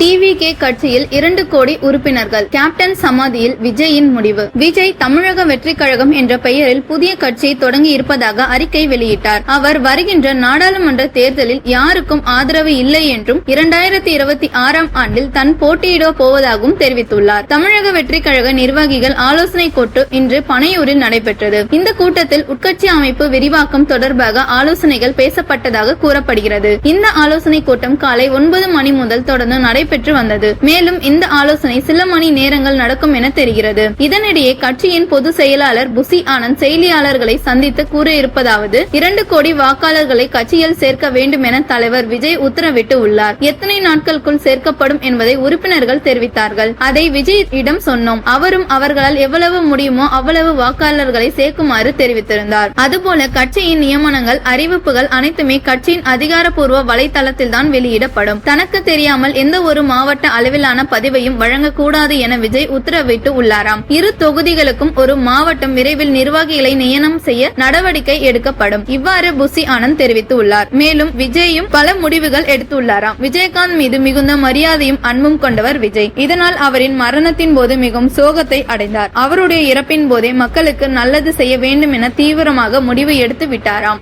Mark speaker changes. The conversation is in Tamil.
Speaker 1: டிவிகே கட்சியில் இரண்டு கோடி உறுப்பினர்கள். கேப்டன் சமாதியில் விஜயின் முடிவு. விஜய் தமிழக வெற்றி கழகம் என்ற பெயரில் புதிய கட்சியை தொடங்கி இருப்பதாக அறிக்கை வெளியிட்டார். அவர் வருகின்ற நாடாளுமன்ற தேர்தலில் யாருக்கும் ஆதரவு இல்லை என்றும் இரண்டாயிரத்தி இருபத்தி ஆறாம் ஆண்டில் தன் போட்டியிட போவதாகவும் தெரிவித்துள்ளார். தமிழக வெற்றி கழக நிர்வாகிகள் ஆலோசனை கூட்டு இன்று பனையூரில் நடைபெற்றது. இந்த கூட்டத்தில் உட்கட்சி அமைப்பு விரிவாக்கம் தொடர்பாக ஆலோசனைகள் பேசப்பட்டதாக கூறப்படுகிறது. இந்த ஆலோசனை கூட்டம் காலை ஒன்பது மணி முதல் தொடர்ந்து நடைபெற்று வந்தது. மேலும் இந்த ஆலோசனை சில மணி நேரங்கள் நடக்கும் என தெரிகிறது. இதனிடையே கட்சியின் பொதுச் செயலாளர் புசி ஆனந்த் செய்தியாளர்களை சந்தித்து கூறியிருப்பதாவது இரண்டு கோடி வாக்காளர்களை கட்சியில் சேர்க்க வேண்டும் என தலைவர் விஜய் உத்தரவிட்டு உள்ளார். எத்தனை நாட்களுக்குள் சேர்க்கப்படும் என்பதை உறுப்பினர்கள் தெரிவித்தார்கள். அதை விஜயிடம் சொன்னோம். அவரும் அவர்களால் எவ்வளவு முடியுமோ அவ்வளவு வாக்காளர்களை சேர்க்குமாறு தெரிவித்திருந்தார். அதுபோல கட்சியின் நியமனங்கள் அறிவிப்புகள் அனைத்துமே கட்சியின் அதிகாரப்பூர்வ வலைதளத்தில் தான் வெளியிடப்படும். தனக்கு தெரியாமல் எந்த ஒரு மாவட்ட அளவிலான பதிவையும் வழங்கக்கூடாது என விஜய் உத்தரவிட்டு உள்ளாராம். இரு தொகுதிகளுக்கும் ஒரு மாவட்டம் விரைவில் நிர்வாகிகளை நியமனம் செய்ய நடவடிக்கை எடுக்கப்படும். இவ்வாறு புசி ஆனந்த் தெரிவித்து உள்ளார் மேலும் விஜயும் பல முடிவுகள் எடுத்துள்ளாராம். விஜயகாந்த் மீது மிகுந்த மரியாதையும் அன்பும் கொண்டவர் விஜய். இதனால் அவரின் மரணத்தின் போது மிகவும் சோகத்தை அடைந்தார். அவருடைய இறப்பின் போதே மக்களுக்கு நல்லது செய்ய வேண்டும் என தீவிரமாக முடிவு எடுத்து விட்டாராம்.